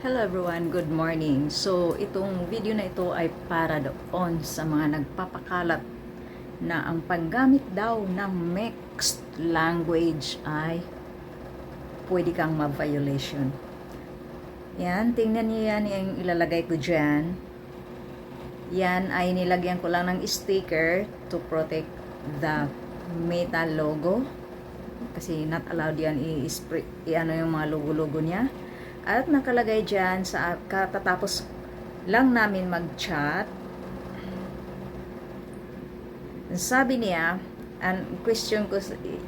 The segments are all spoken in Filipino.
Hello everyone, good morning. So, itong video na ito ay para doon sa mga nagpapakalat na ang paggamit daw ng mixed language ay pwede kang ma-violation. Yan, tingnan niyo yan yung ilalagay ko dyan. Yan ay nilagyan ko lang ng sticker to protect the meta logo. Kasi not allowed yan i-spray, i-ano yung mga logo-logo niya. At nakalagay dyan sa katatapos lang namin mag-chat. Sabi niya, ang question ko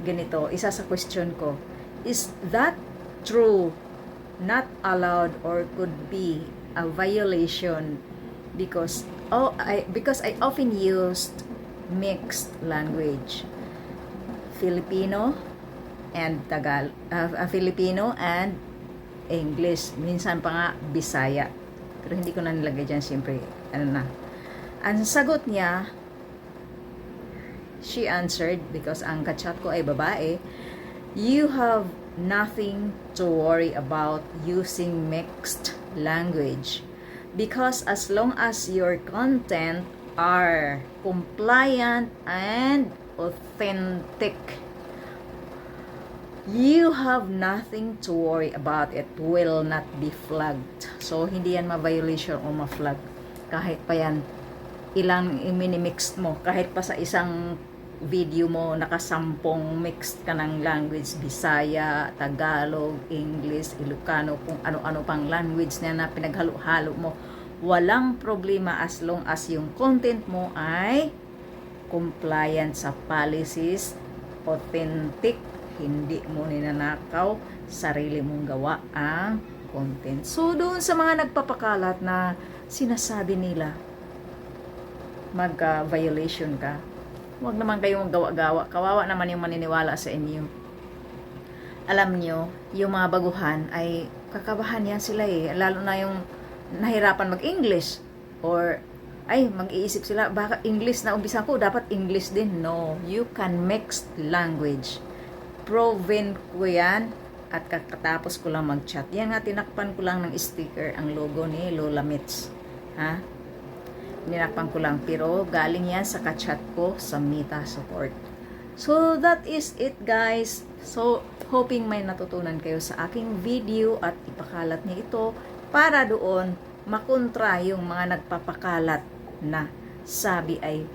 ganito, isa sa question ko, is that true, not allowed, or could be a violation because oh I because I often used mixed language Filipino and Tagal uh, Filipino and English. Minsan pa nga Bisaya. Pero hindi ko na nilagay dyan siyempre ano na. Ang sagot niya she answered because ang kachat ko ay babae you have nothing to worry about using mixed language. Because as long as your content are compliant and authentic you have nothing to worry about. It will not be flagged. So hindi yan ma-violation o ma-flag. Kahit pa yan ilang minimix mo. Kahit pa sa isang video mo nakasampung mixed ka ng language. Bisaya, Tagalog, English, Ilocano kung ano-ano pang language na na pinaghalo-halo mo. Walang problema as long as yung content mo ay compliant sa policies authentic hindi mo ninanakaw sarili mong gawa ang content. So, doon sa mga nagpapakalat na sinasabi nila mag-violation ka, huwag naman kayong gawa-gawa. Kawawa naman yung maniniwala sa inyo. Alam nyo, yung mga baguhan ay kakabahan yan sila eh. Lalo na yung nahirapan mag-English or ay, mag-iisip sila, baka English na umpisa ko, dapat English din. No, you can mix language proven ko yan at kakatapos ko lang mag-chat. Yan nga, tinakpan ko lang ng sticker ang logo ni Lola Mitz. Ha? Tinakpan ko lang. Pero galing yan sa kachat ko sa Mita Support. So, that is it guys. So, hoping may natutunan kayo sa aking video at ipakalat niyo ito para doon makontra yung mga nagpapakalat na sabi ay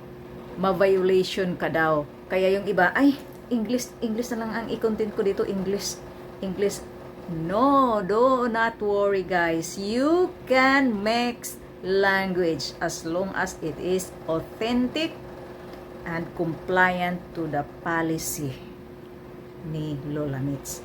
ma-violation ka daw. Kaya yung iba, ay, English, English na lang ang i-content ko dito, English, English. No, do not worry guys. You can mix language as long as it is authentic and compliant to the policy ni Lola Mitz.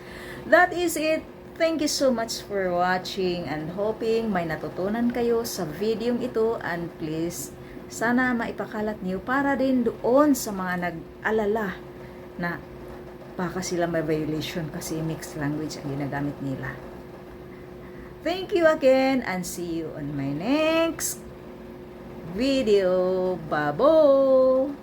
That is it. Thank you so much for watching and hoping may natutunan kayo sa video ito and please sana maipakalat niyo para din doon sa mga nag-alala na baka sila may violation kasi mixed language ang ginagamit nila. Thank you again and see you on my next video. Babo!